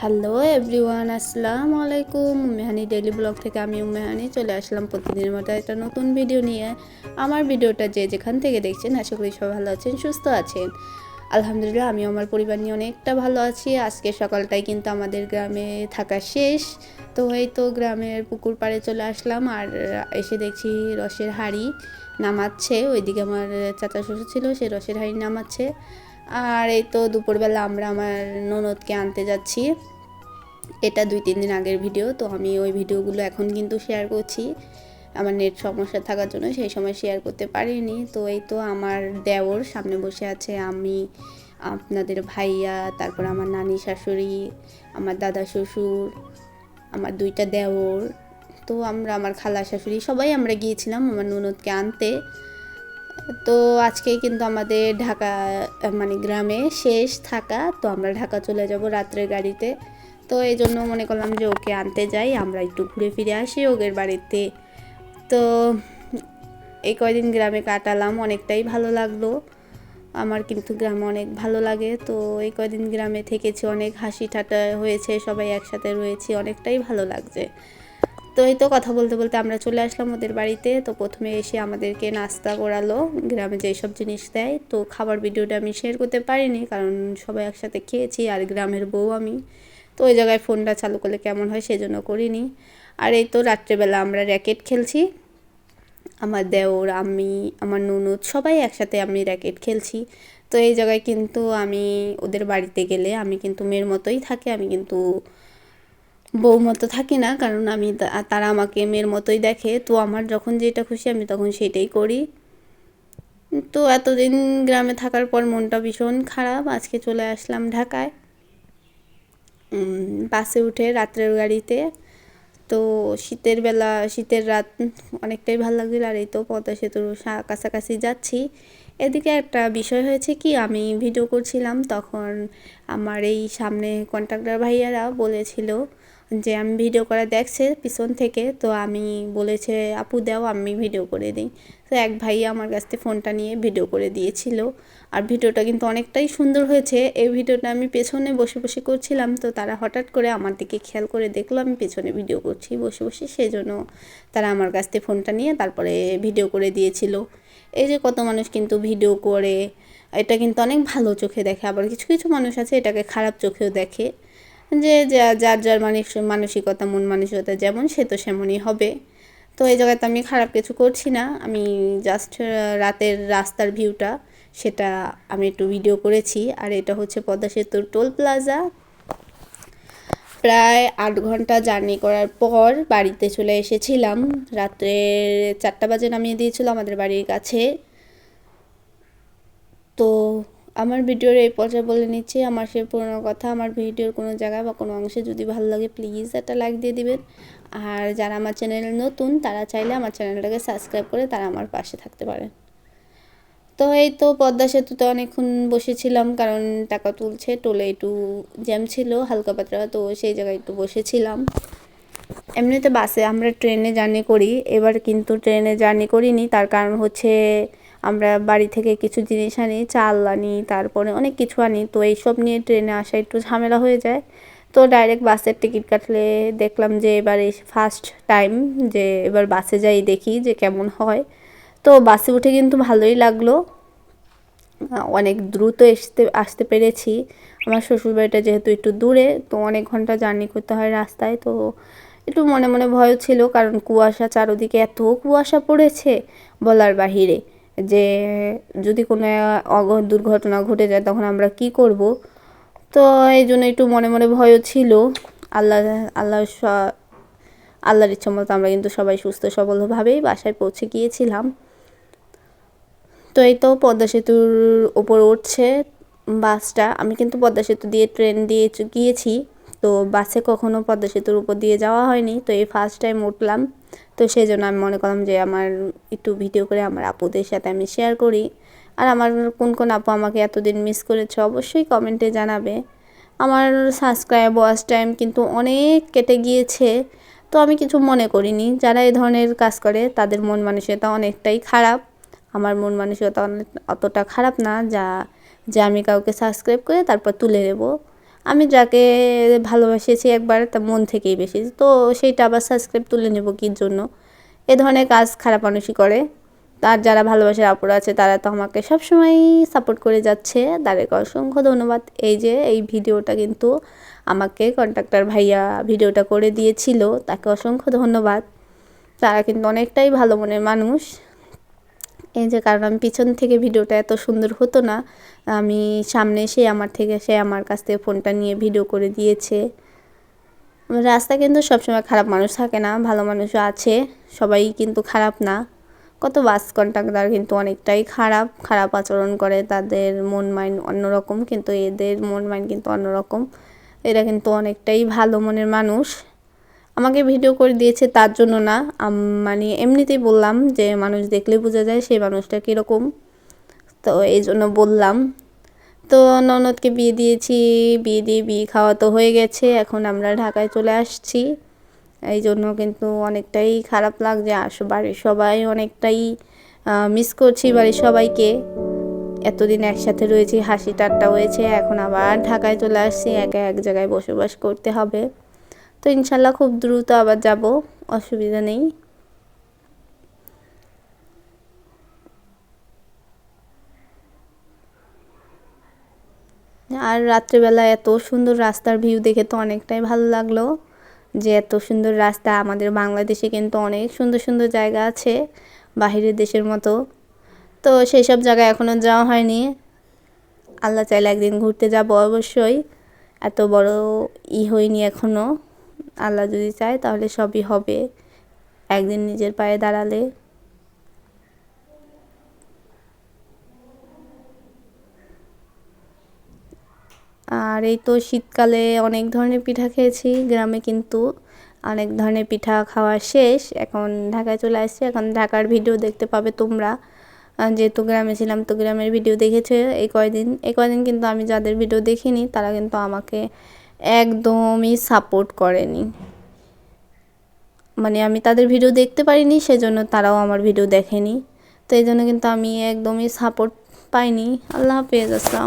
Hello everyone আসসালামু আলাইকুম মেহানি daily blog থেকে আমি মেহানি চলে আসলাম প্রতিদিনের মতো একটা নতুন ভিডিও নিয়ে। আমার ভিডিওটা যে যেখান থেকে দেখছেন, আশা করি সবাই ভালো আছেন, সুস্থ আছেন। আলহামদুলিল্লাহ আমি আমার পরিবার নিয়ে অনেকটা ভালো আছি। আজকে সকালটাই কিন্তু আমাদের গ্রামে থাকা শেষ। তো এই তো গ্রামের পুকুর পাড়ে চলে আসলাম আর এসে দেখছি রসের হাঁড়ি নামাচ্ছে। ওইদিকে আমার চাচা শ্বশুর ছিল, সে রসের হাঁড়ি নামাচ্ছে। আর এই তো দুপুরবেলা আমরা আমার ননদকে আনতে যাচ্ছি। এটা দুই তিন দিন আগের ভিডিও, তো আমি ওই ভিডিওগুলো এখন কিন্তু শেয়ার করছি। আমার নেট সমস্যা থাকার জন্য সেই সময় শেয়ার করতে পারিনি। তো এই তো আমার দেওর সামনে বসে আছে, আমি, আপনাদের ভাইয়া, তারপর আমার নানি শাশুড়ি, আমার দাদা শ্বশুর, আমার দুইটা দেওর। তো আমরা, আমার খালা শাশুড়ি, সবাই আমরা গিয়েছিলাম আমার ননদকে আনতে। তো আজকে কিন্তু আমাদের ঢাকা মানে গ্রামে শেষ থাকা, তো আমরা ঢাকা চলে যাব রাত্রের গাড়িতে। তো এই জন্য মনে করলাম যে ওকে আনতে যাই, আমরা একটু ঘুরে ফিরে আসি ওদের বাড়িতে। তো এই কয়দিন গ্রামে কাটালাম, অনেকটাই ভালো লাগল। আমার কিন্তু গ্রামে অনেক ভালো লাগে, তো এই কয়দিন গ্রামে থেকেছি, অনেক হাসি ঠাট্টা হয়েছে, সবাই একসাথে রয়েছি, অনেকটাই ভালো লাগছে। তো এই তো কথা বলতে বলতে আমরা চলে আসলাম ওদের বাড়িতে। তো প্রথমে এসে আমাদেরকে নাস্তা করালো, গ্রামে যেই সব জিনিস দেয়। তো খাবার ভিডিওটা আমি শেয়ার করতে পারিনি, কারণ সবাই একসাথে খেয়েছি আর গ্রামের বউ আমি। তো ওই জায়গায় ফোনটা চালু করলে কেমন হয় সেজন্য করিনি। আর এই তো রাত্রেবেলা আমরা র্যাকেট খেলছি। আমার দেওর, আমি, আমার ননদ সবাই একসাথে আমি র্যাকেট খেলছি। তো এই জায়গায় কিন্তু আমি ওদের বাড়িতে গেলে আমি কিন্তু মেয়ের মতোই থাকি, আমি কিন্তু বউ মতো থাকি না, কারণ আমি তারা আমাকে মেয়ের মতোই দেখে। তো আমার যখন যেটা খুশি আমি তখন সেটাই করি। তো এতদিন গ্রামে থাকার পর মনটা ভীষণ খারাপ। আজকে চলে আসলাম ঢাকায়। বাসে উঠে রাত্রের গাড়িতে। তো শীতের বেলা, শীতের রাত অনেকটাই ভালো লাগছিল। আর এই তো পদ্মা সেতুর কাছাকাছি যাচ্ছি। এদিকে একটা বিষয় হয়েছে কি, আমি ভিডিও করছিলাম। তখন আমার এই সামনে কন্ট্রাক্টর ভাইয়ারা বলেছিল যে আমি ভিডিও করা দেখছে পিছন থেকে, তো আমি বলেছে, আপু দাও, আমি ভিডিও করে দিই। তো এক ভাই আমার কাছ থেকে ফোনটা নিয়ে ভিডিও করে দিয়েছিল। আর ভিডিওটা কিন্তু অনেকটাই সুন্দর হয়েছে। এই ভিডিওটা আমি পেছনে বসে বসে করছিলাম, তো তারা হঠাৎ করে আমার দিকে খেয়াল করে দেখল, আমি পেছনে ভিডিও করছি বসে বসে। সেই জন্য তারা আমার কাছ থেকে ফোনটা নিয়ে তারপরে ভিডিও করে দিয়েছিল। এই যে কত মানুষ কিন্তু ভিডিও করে, এটা কিন্তু অনেক ভালো চোখে দেখে। আবার কিছু কিছু মানুষ আছে, এটাকে খারাপ চোখেও দেখে। যে যার যার মানুষ মানসিকতা, মন মানসিকতা যেমন, সে তো সেমনই হবে। তো এই জায়গায় তো আমি খারাপ কিছু করছি না। আমি জাস্ট রাতের রাস্তার ভিউটা সেটা আমি একটু ভিডিও করেছি। আর এটা হচ্ছে পদ্মা সেতুর টোল প্লাজা প্রায় আট ঘণ্টা জার্নি করার পর বাড়িতে চলে এসেছিলাম। রাত্রে চারটা বাজে নামিয়ে দিয়েছিল আমাদের বাড়ির কাছে। তো আমার ভিডিওর এই পর্যায়ে বলে নিচ্ছি, আমার সে পুরোনো কথা, আমার ভিডিওর কোনো জায়গায় বা কোনো অংশে যদি ভালো লাগে প্লিজ একটা লাইক দিয়ে দিবেন। আর যারা আমার চ্যানেল নতুন, তারা চাইলে আমার চ্যানেলটাকে সাবস্ক্রাইব করে তারা আমার পাশে থাকতে পারে তো এই তো পদ্মা সেতুতে অনেকক্ষণ বসেছিলাম, কারণ টাকা তুলছে, টোলে একটু জ্যাম ছিল, হালকা পাতলা, তো সেই জায়গায় একটু বসেছিলাম। এমনিতে বাসে আমরা ট্রেনে জার্নি করি, এবার কিন্তু ট্রেনে জার্নি করিনি, তার কারণ হচ্ছে আমরা বাড়ি থেকে কিছু জিনিস আনি, চাল আনি, তারপরে অনেক কিছু আনি। তো এইসব নিয়ে ট্রেনে আসা একটু ঝামেলা হয়ে যায়। তো ডাইরেক্ট বাসের টিকিট কাটলে দেখলাম যে এবার ফার্স্ট টাইম যে এবার বাসে যাই দেখি যে কেমন হয়। তো বাসে উঠে কিন্তু ভালোই লাগল। অনেক দ্রুত আসতে আসতে পেরেছি। আমার শ্বশুরবাড়িটা যেহেতু একটু দূরে, তো অনেক ঘণ্টা জার্নি করতে হয় রাস্তায়। তো একটু মনে মনে ভয় ছিল, কারণ কুয়াশা চারোদিকে এত কুয়াশা পড়েছে বলার বাহিরে। যে যদি কোনো অঘ দুর্ঘটনা ঘটে যায় তখন আমরা কি করব? তো এই জন্য একটু মনে মনে ভয়ও ছিল। আল্লাহ আল্লাহ আল্লাহর ইচ্ছা মতো আমরা কিন্তু সবাই সুস্থ সবলভাবেই বাসায় পৌঁছে গিয়েছিলাম। তো এই তো পদ্মা সেতুর ওপর উঠছে বাসটা। আমি কিন্তু পদ্মা সেতু দিয়ে ট্রেন দিয়ে গিয়েছি। তো বাসে কখনো পদ্মা সেতুর উপর দিয়ে যাওয়া হয়নি, তো এই ফার্স্ট টাইম উঠলাম। তো সেই জন্য আমি মনে করলাম যে আমার একটু ভিডিও করে আমার আপুদের সাথে আমি শেয়ার করি। আর আমার কোন কোন আপু আমাকে এতদিন মিস করেছে অবশ্যই কমেন্টে জানাবে। আমার সাবস্ক্রাইব ওয়াচ টাইম কিন্তু অনেক কেটে গিয়েছে, তো আমি কিছু মনে করিনি। যারা এই ধরনের কাজ করে, তাদের মন মানসিকতা অনেকটাই খারাপ। আমার মন মানসিকতা অনেক অতটা খারাপ না, যা যে আমি কাউকে সাবস্ক্রাইব করে তারপর তুলে দেবো আমি যাকে ভালোবাসেছি একবার তা মন থেকেই বেশি, তো সেইটা আবার সাবস্ক্রাইব তুলে নেব কী জন্য। এ ধরনের কাজ খারাপ মানুষই করে। তার যারা ভালোবাসার আপুরা আছে, তারা তো আমাকে সবসময় সাপোর্ট করে যাচ্ছে। তাদেরকে অসংখ্য ধন্যবাদ। এই যে, এই ভিডিওটা কিন্তু আমাকে কন্ট্রাক্টর ভাইয়া ভিডিওটা করে দিয়েছিল, তাকে অসংখ্য ধন্যবাদ। তারা কিন্তু অনেকটাই ভালো মনের মানুষ। এই যে কারণ আমি পিছন থেকে ভিডিওটা এত সুন্দর হতো না, আমি সামনে এসে আমার থেকে সে আমার কাছ থেকে ফোনটা নিয়ে ভিডিও করে দিয়েছে। রাস্তা কিন্তু সবসময় খারাপ মানুষ থাকে না, ভালো মানুষও আছে, সবাই কিন্তু খারাপ না। কত বাস কন্ট্রাক্টর কিন্তু অনেকটাই খারাপ খারাপ আচরণ করে, তাদের মন মাইন্ড অন্যরকম, কিন্তু এদের মন মাইন্ড কিন্তু অন্যরকম। এরা কিন্তু অনেকটাই ভালো মনের মানুষ। আমাকে ভিডিও করে দিয়েছে তার জন্য না। মানে এমনিতেই বললাম যে মানুষ দেখলে বোঝা যায় সেই মানুষটা কীরকম। তো এই জন্য বললাম। তো ননদকে বিয়ে দিয়েছি, বিয়ে দিয়ে বিয়ে খাওয়া তো হয়ে গেছে, এখন আমরা ঢাকায় চলে আসছি। এই জন্য কিন্তু অনেকটাই খারাপ লাগছে, আস, বাড়ির সবাই অনেকটাই মিস করছি বাড়ির সবাইকে। এতদিন একসাথে রয়েছি, হাসি ঠাট্টা হয়েছে, এখন আবার ঢাকায় চলে আসছি, একা এক জায়গায় বসবাস করতে হবে। তো ইনশাল্লাহ খুব দ্রুত আবার যাব, অসুবিধা নেই। আর রাত্রেবেলা এত সুন্দর রাস্তার ভিউ দেখে তো অনেকটাই ভালো লাগল, যে এত সুন্দর রাস্তা, আমাদের বাংলাদেশে কিন্তু অনেক সুন্দর সুন্দর জায়গা আছে, বাহিরের দেশের মতো। তো সেই সব জায়গায় এখনও যাওয়া হয়নি। আল্লাহ চাইলে একদিন ঘুরতে যাব অবশ্যই, এত বড় ই হয়নি এখনও আল্লাহ যদি চায় তাহলে সবই হবে। একদিন নিজের পায়ে দাঁড়ালে। আর এই তো শীতকালে অনেক ধরনের পিঠা খেয়েছি, গ্রামে কিন্তু অনেক ধরনের পিঠা খাওয়া শেষ। এখন ঢাকায় চলে আসছে। এখন ঢাকার ভিডিও দেখতে পাবে তোমরা। যেহেতু গ্রামে ছিলাম তো গ্রামের ভিডিও দেখেছে এই কয়দিন। এই কয়দিন কিন্তু আমি যাদের ভিডিও দেখিনি, তারা কিন্তু আমাকে একদমই সাপোর্ট করেনি। মানে আমি তাদের ভিডিও দেখতে পারিনি, সেজন্য তারাও আমার ভিডিও দেখেনি। তো এই জন্য কিন্তু আমি একদমই সাপোর্ট পাইনি। আল্লাহ হাফেজ, আসসালাম